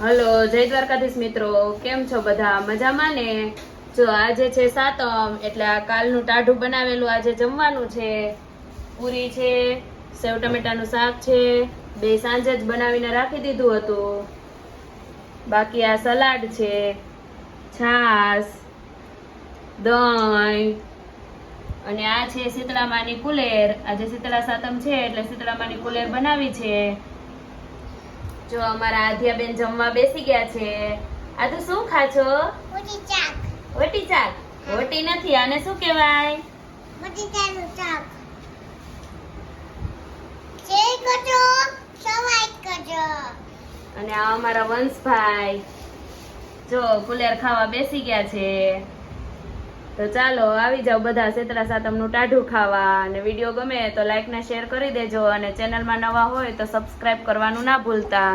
Hello, જય દ્વારકાધીશ મિત્રો. કેમ છો બધા? મજામાં ને? જો આજે છે સાતમ, એટલે આ કાલનું ટાઢું બનાવેલું આજે જમવાનું છે. પૂરી છે, સેવ ટમેટાનું શાક છે, બે સાંજે જ બનાવીને રાખી દીધું હતું. બાકી આ સલાડ છે છાસ દહીં, અને આ છે શીતળામાની કુલેર. આજે શીતળા સાતમ છે, એટલે શીતળામાની કુલેર બનાવી છે. જો અમારા આધ્યાબેન જમવા બેસી ગયા છે. આ તો શું ખા છો મોટી ચાક ઓટી ચાક ઓટી નથી આને શું કહેવાય? ઓટી ચાનું ચાક જે કરજો સવાઈ કરજો. અને આ અમારા વંશભાઈ. જો કુલેર ખાવા બેસી ગયા છે. તો ચાલો, આવી જાઓ બધા સેતરા સાતમનું ટાઢું ખાવા અને વીડિયો ગમે તો લાઈક ને શેર કરી દેજો અને ચેનલમાં નવા હોય તો સબસ્ક્રાઈબ કરવાનું ના ભૂલતા.